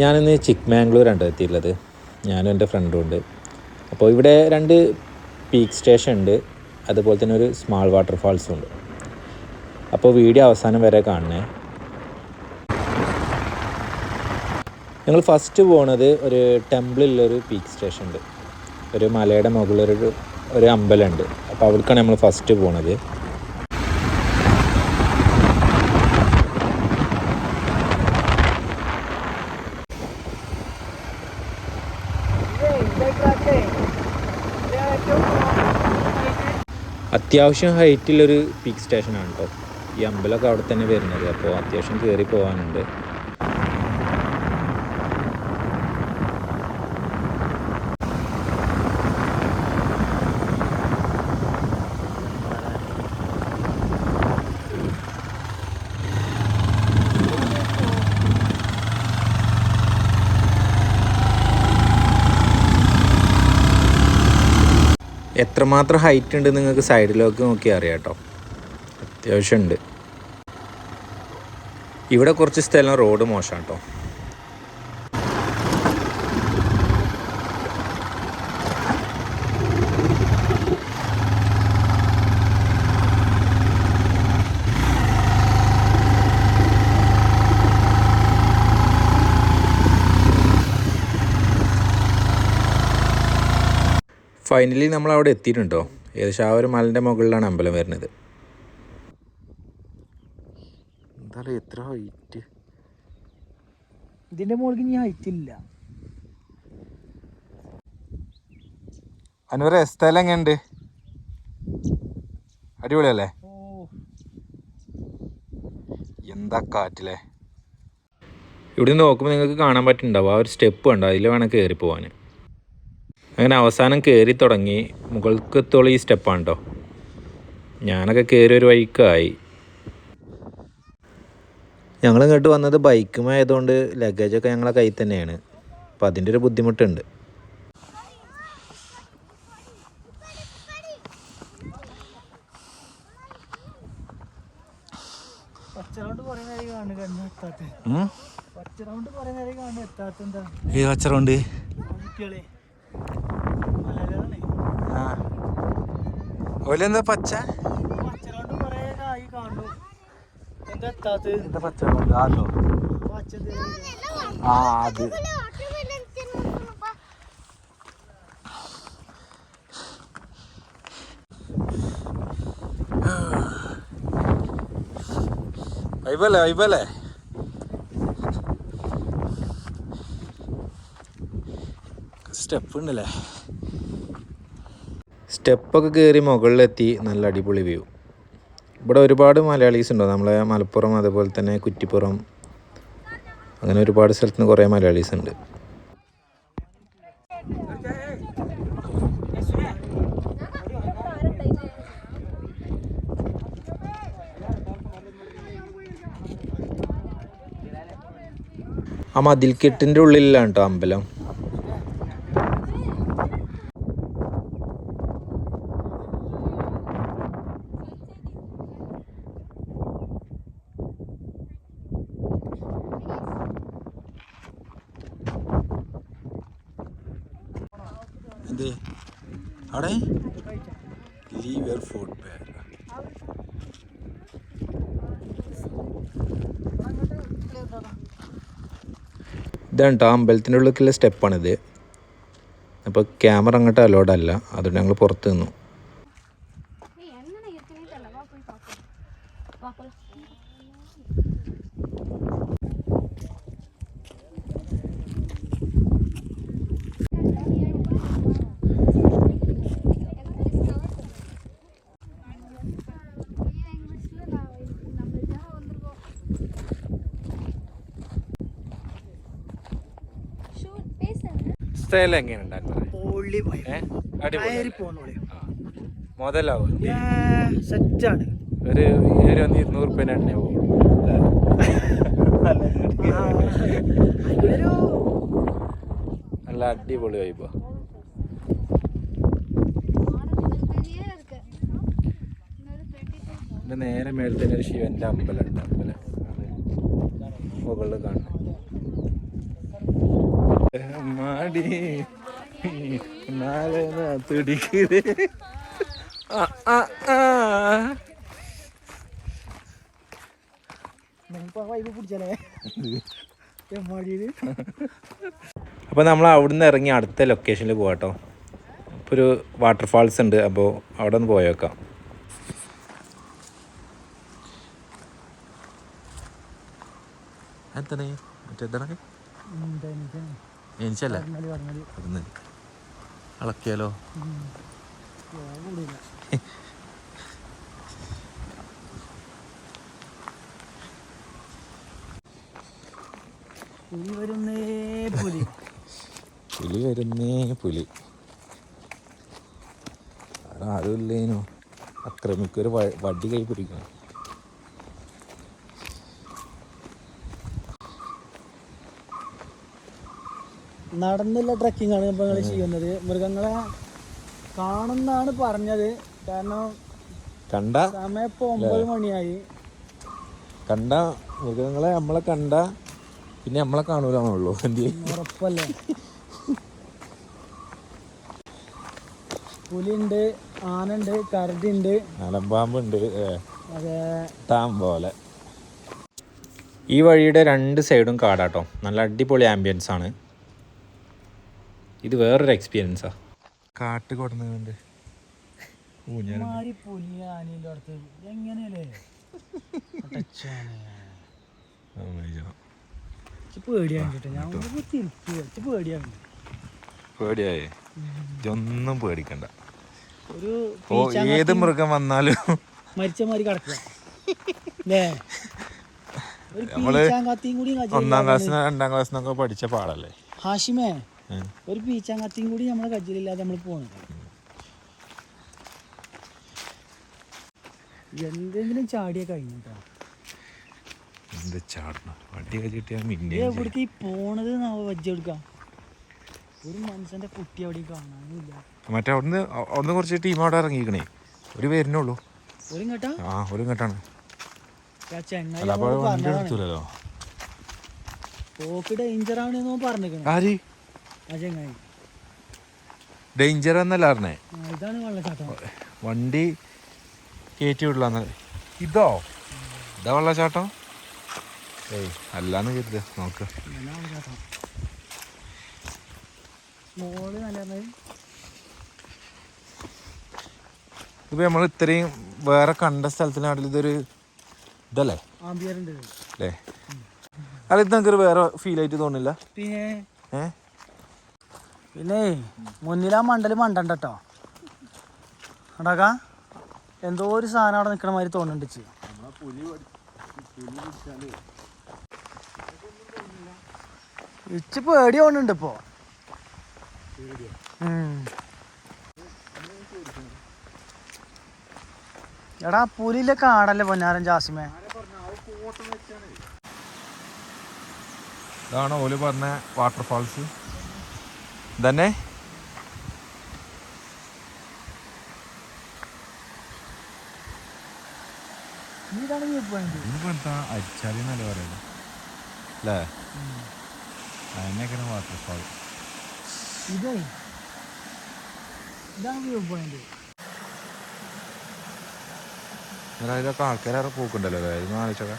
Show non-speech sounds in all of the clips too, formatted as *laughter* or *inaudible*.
ഞാനിന്ന് ചിക്ക്മാംഗ്ലൂരാണ് എത്തിയിട്ടുള്ളത്. ഞാനും എന്റെ ഫ്രണ്ടും ഉണ്ട്. അപ്പോൾ ഇവിടെ രണ്ട് പീക്ക് സ്റ്റേഷൻ ഉണ്ട്. അതുപോലെ തന്നെ ഒരു സ്മാൾ വാട്ടർഫാൾസും ഉണ്ട്. അപ്പോൾ വീഡിയോ അവസാനം വരെ കാണണേ. ഞങ്ങൾ ഫസ്റ്റ് പോണത് ഒരു ടെമ്പിളിലൊരു പീക്ക് സ്റ്റേഷൻ ഉണ്ട്. ഒരു മലയുടെ മുകളിലൊരു ഒരു അമ്പലമുണ്ട് അപ്പോൾ അവിടേക്കാണ് നമ്മൾ ഫസ്റ്റ് പോണത്. അത്യാവശ്യം ഹൈറ്റിലൊരു പീക്ക് സ്റ്റേഷനാണ് കേട്ടോ ഈ അമ്പലമൊക്കെ അവിടെ തന്നെ വരുന്നത്. അപ്പോൾ അത്യാവശ്യം കയറി പോകാനുണ്ട് എത്രമാത്രം ഹൈറ്റ് ഉണ്ട് നിങ്ങൾക്ക് സൈഡിലേക്ക് നോക്കി അറിയാം കേട്ടോ. അത്യാവശ്യമുണ്ട് ഇവിടെ കുറച്ച് സ്ഥലം റോഡ് മോശം കേട്ടോ. ഫൈനലി നമ്മൾ അവിടെ എത്തിയിട്ടുണ്ടോ? ഏകദേശം ആ ഒരു മലന്റെ മുകളിലാണ് അമ്പലം വരുന്നത്. എന്താ എത്ര ഹൈറ്റ് ഇതിന്റെ മുകളിൽ ഇനി ഹൈറ്റ് ഇല്ല. അനുവരെ സ്ഥലം എങ്ങനെയുണ്ട് അടിപൊളിയല്ലേ? ഓ. എന്താ കാറ്റില്ലേ ഇവിടെ നോക്കുമ്പോൾ നിങ്ങൾക്ക് കാണാൻ പറ്റുന്നുണ്ടാവും. ആ ഒരു സ്റ്റെപ്പ് ഉണ്ട് അതിൽ വേണം കയറി പോകാൻ അങ്ങനെ അവസാനം കയറി തുടങ്ങി. മുകൾക്ക് എത്തോളം ഈ സ്റ്റെപ്പാണ് കേട്ടോ ഞാനൊക്കെ കയറി ഒരു വഴിക്കായി. ഞങ്ങൾ ഇങ്ങോട്ട് വന്നത് ബൈക്കുമായതുകൊണ്ട് ലഗേജൊക്കെ ഞങ്ങളെ കയ്യിൽ തന്നെയാണ്. അപ്പം അതിന്റെ ഒരു ബുദ്ധിമുട്ടുണ്ട്. ഈ റൗണ്ട് കുറെ നേരം കാണു കണ്ണു എത്താത്ത പച്ച റൗണ്ട് കുറെ നേരം കാണു എത്താത്ത എന്താ ഈ കച്ചറുണ്ട് കുട്ടികളെ മലയാളാണേ ഓലെന്താ പച്ച പച്ച റൗണ്ട് കുറെ ആയി കാണു എന്താ എത്താത്ത എന്താ പച്ച അതോ പച്ച? ആ അത്. വൈബല്ലേ വൈബല്ലേ? സ്റ്റെപ്പ് ഉണ്ടല്ലേ? സ്റ്റെപ്പൊക്കെ കയറി മുകളിലെത്തി നല്ല അടിപൊളി വ്യൂ. ഇവിടെ ഒരുപാട് മലയാളീസ് ഉണ്ടോ? നമ്മളെ മലപ്പുറം അതുപോലെ തന്നെ കുറ്റിപ്പുറം. അങ്ങനെ ഒരുപാട് സ്ഥലത്ത് നിന്ന് കുറേ മലയാളീസ് ഉണ്ട്. ആ മതിൽക്കെട്ടിന്റെ ഉള്ളിലാണ് കേട്ടോ അമ്പലം. എന്ത് അവിടെ? ലീവ് യുവർ ഫുഡ് ബാഗ് ഇതാണ് കേട്ടോ അമ്പലത്തിന്റെ ഉള്ളിലേക്കുള്ള സ്റ്റെപ്പാണിത്. അപ്പോൾ ക്യാമറ അങ്ങോട്ട് അലോഡ് അല്ല അതുകൊണ്ട് ഞങ്ങൾ പുറത്ത് നിന്നു. അവസ്ഥയെല്ലാം എങ്ങനെ നല്ല അടിപൊളി വൈബോ നേരെ മേളിൽ തന്നെ ഒരു ശിവന്റെ അമ്പലം അമ്പലം. മുകളിൽ കാണണം വൈബ് പിടിച്ചാലേ? എമ്മാടിയിൽ അപ്പോൾ നമ്മൾ അവിടുന്ന് ഇറങ്ങി അടുത്ത ലൊക്കേഷനിൽ പോകാട്ടോ ഇപ്പോൾ ഒരു വാട്ടർഫാൾസ് ഉണ്ട് അപ്പോൾ അവിടെ ഒന്ന് പോയേക്കാം. എത്തണേ മറ്റേതാണ് എനിച്ചല്ല അവിടുന്ന് അളക്കിയാലോ? *laughs* പുലി വരുന്നേ പുലി. പുലി വരുന്നേ പുലി. അവിടെ ആരുമില്ലേനോ. അക്രമിക്കൊരു വടി കൈ പിടിക്കണം. നടന്നുള്ള ട്രക്കിംഗ് ആണ് ഇപ്പൊ ഞങ്ങൾ ചെയ്യുന്നത്. മൃഗങ്ങളെ കാണുന്നാണ് പറഞ്ഞത്. കാരണം കണ്ട സമയം ഇപ്പൊ ഒമ്പത് മണിയായി. കണ്ട മൃഗങ്ങളെ നമ്മളെ കണ്ട പിന്നെ നമ്മളെ കാണൂലാണുള്ളൂ *laughs* ഉറപ്പല്ലേ? പുലിയുണ്ട് ആനണ്ട് കരടിണ്ട്. താം പോലെ ഈ വഴിയുടെ രണ്ട് സൈഡും കാടാട്ടോ. നല്ല അടിപൊളി ആംബിയൻസ് ആണ്. ഞാൻ വേറൊരു എക്സ്പീരിയൻസാ കാട്ട്. പേടിയാണ്. പേടിയായേ. ഇതൊന്നും പേടിക്കണ്ട. ഓ ഏത് മൃഗം വന്നാലും മരിച്ച മാതിരി കിടക്കുക. ഒരു നമ്മൾ ഒന്നാം ക്ലാസ്സിന് രണ്ടാം ക്ലാസ്സിനൊക്കെ പഠിച്ച പാടല്ലേ? ഹാഷിമേ. ഒരു പീച്ചാങ്കത്തിയും കൂടി നമ്മളെ കജ്ജിലില്ലാതെ നമ്മൾ പോകുന്നത് എന്തെങ്കിലും ചാടിയ കഴിഞ്ഞു എവിടേക്ക് ഈ പോണത് വജ്ജെടുക്കാം ഒരു മനുഷ്യന്റെ കുട്ടി അവിടെ കാണാനില്ല മറ്റേ അവിടുന്ന് അവിടുന്ന് കുറച്ച് ടീം അവിടെ ഇറങ്ങിയിരിക്കണേ. ഒരു വരുന്നുള്ളൂ ഒരു കേട്ടാ ആ ഒരു കേട്ടാണ് പോക്ക് ഡേഞ്ചർ ആണെന്നോ പറഞ്ഞിരിക്കണം. ഡേഞ്ചർ എന്നല്ല പറഞ്ഞേ. വണ്ടി കയറ്റി വിടലാന്ന്. ഇതോ? ഇതാ വെള്ളച്ചാട്ടം? ഏയ് അല്ലാന്ന് കരുത്. നോക്ക്. ഇപ്പൊ നമ്മൾ ഇത്രയും വേറെ കണ്ട സ്ഥലത്തിനാട്ടിൽ ഇതൊരു ഇതല്ലേ? അല്ലേ? അല്ല ഇത് നമുക്കൊരു വേറെ ഫീൽ ആയിട്ട് തോന്നില്ല. പിന്നെ ഏ? പിന്നെ മുന്നിൽ ആ മണ്ടൽ മണ്ടണ്ട കേട്ടോ എന്തോ ഒരു സാധനം അവിടെ നിൽക്കണ മാതിരി തോന്നുന്നുണ്ട് ഇച്ച്. ഇച്ച് പേടി തോന്നുന്നുണ്ട് ഇപ്പോ. എടാ പുലിയിലെ കാടല്ലേ പൊന്നാരൻ ജാസിമേ? ഇതാണ് ഓൽ പറഞ്ഞ വാട്ടർഫാൾസ് തന്നെ? അരിച്ചാലി എന്നല്ലേ പറയുന്നത് അല്ലേ അതിനൊക്കെയാണ് വാട്ടർഫാൾ ഇതേ. ഇതാണ് വ്യൂ പോയിന്റ് ഇതൊക്കെ ആൾക്കാരെ പോക്കുണ്ടല്ലോ ആലോചിച്ചൊക്കെ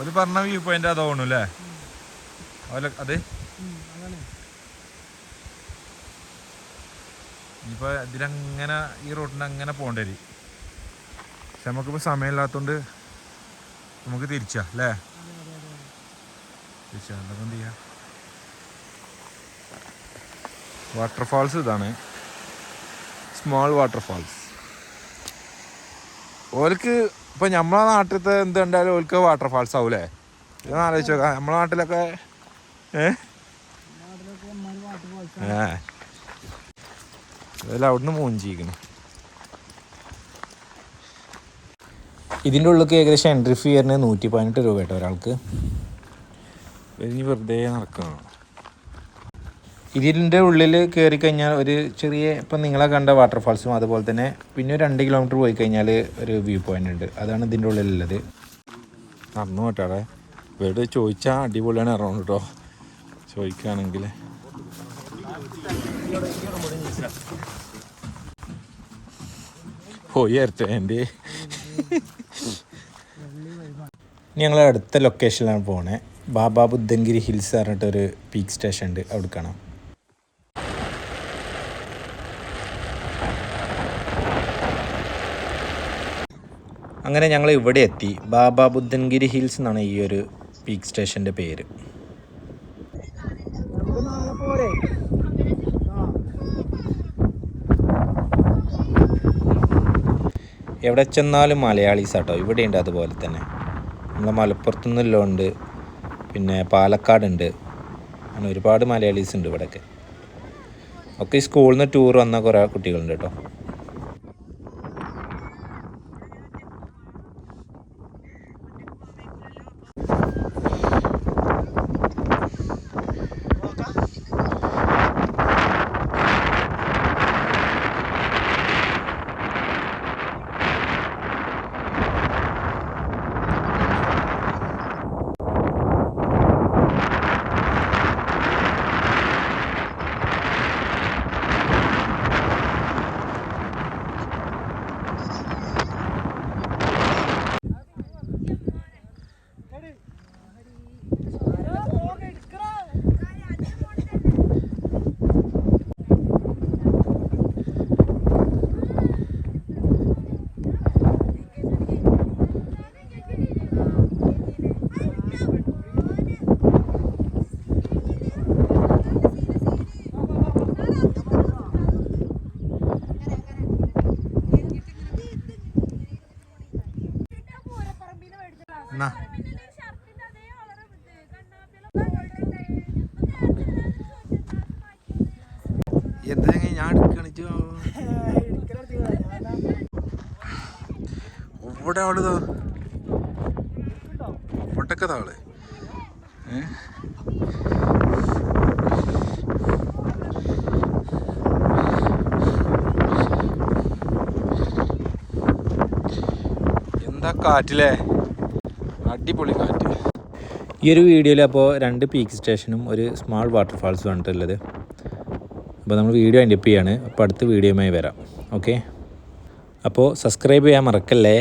ഒരു പറഞ്ഞ വ്യൂ പോയിന്റ് അതോ അല്ലേ അതെ അത്? ഇനിയിപ്പോൾ ഇതിലങ്ങനെ ഈ റൂട്ടിന് അങ്ങനെ പോകേണ്ടി വരും. പക്ഷെ നമുക്കിപ്പോൾ സമയമില്ലാത്തതുകൊണ്ട് നമുക്ക് തിരിച്ചാ അല്ലേ? തിരിച്ചാ. എന്തൊക്കെ എന്ത് വാട്ടർഫാൾസ് ഇതാണ്. സ്മോൾ വാട്ടർഫാൾസ് ഓൽക്ക് ഇപ്പം നമ്മളെ നാട്ടിലത്തെ എന്ത് കണ്ടാലും ഓൽക്ക് വാട്ടർഫാൾസ് ആവൂലേ? ഇതൊന്ന് ആലോചിച്ച് നോക്കാം. നമ്മളെ നാട്ടിലൊക്കെ ഏഹ് അതെല്ലാം അവിടുന്ന് മൂഞ്ചിരിക്കുന്നു ഇതിന്റെ ഉള്ളിലേക്ക് ഏകദേശം എൻട്രി ഫീ വരുന്നത് നൂറ്റി പതിനെട്ട് രൂപ കേട്ടോ ഒരാൾക്ക്. ഇനി വെറുതെ നടക്കണം. ഇതിന്റെ ഉള്ളിൽ കയറി കഴിഞ്ഞാൽ ഒരു ചെറിയ ഇപ്പം നിങ്ങളെ കണ്ട വാട്ടർഫാൾസും അതുപോലെ തന്നെ പിന്നെ ഒരു രണ്ട് കിലോമീറ്റർ പോയി കഴിഞ്ഞാൽ ഒരു വ്യൂ പോയിന്റ് ഉണ്ട്. അതാണ് ഇതിന്റെ ഉള്ളിലുള്ളത്. നടന്നു പോട്ടാടെ. വീട് ചോദിച്ചാൽ അടിപൊളിയാണ് ഇറങ്ങും കേട്ടോ ചോദിക്കുകയാണെങ്കിൽ പോയി അടുത്ത എന്റെ. ഞങ്ങൾ അടുത്ത ലൊക്കേഷനിലാണ് പോണേ. ബാബാ ബുദ്ധൻഗിരി ഹിൽസ് പറഞ്ഞിട്ടൊരു പീക്ക് സ്റ്റേഷൻ ഉണ്ട്. അവിടെ കാണാം അങ്ങനെ ഞങ്ങൾ ഇവിടെ എത്തി. ബാബ ബുദ്ധൻഗിരി ഹിൽസ് എന്നാണ് ഈ ഒരു പീക്ക് സ്റ്റേഷന്റെ പേര്. എവിടെ ചെന്നാലും മലയാളീസ് ആട്ടോ. ഇവിടെയുണ്ട് അതുപോലെ തന്നെ. നമ്മളെ മലപ്പുറത്തു ഉണ്ട് പിന്നെ പാലക്കാടുണ്ട്. അങ്ങനെ ഒരുപാട് മലയാളീസ് ഉണ്ട് ഇവിടെയൊക്കെ. ഒക്കെ ഈ സ്കൂളിൽ നിന്ന് ടൂർ വന്ന കുറേ കുട്ടികളുണ്ട് കേട്ടോ. എന്നാ എന്താ ഞാൻ എടുക്കണിച്ചോ ഇവിടെ ആളുതാ ഇവിടൊക്കെ താൾ ഏ? എന്താ കാറ്റില്ലേ അടിപൊളി കാറ്റ്. ഈ ഒരു വീഡിയോയിൽ അപ്പോൾ രണ്ട് പീക്ക് സ്റ്റേഷനും ഒരു സ്മാൾ വാട്ടർഫാൾസും ആണിട്ടുള്ളത് അപ്പോൾ നമ്മൾ വീഡിയോ അതിന്റെ ചെയ്യാണ്. അപ്പോൾ അടുത്ത വീഡിയോയുമായി വരാം. ഓക്കെ അപ്പോൾ സബ്സ്ക്രൈബ് ചെയ്യാൻ മറക്കല്ലേ?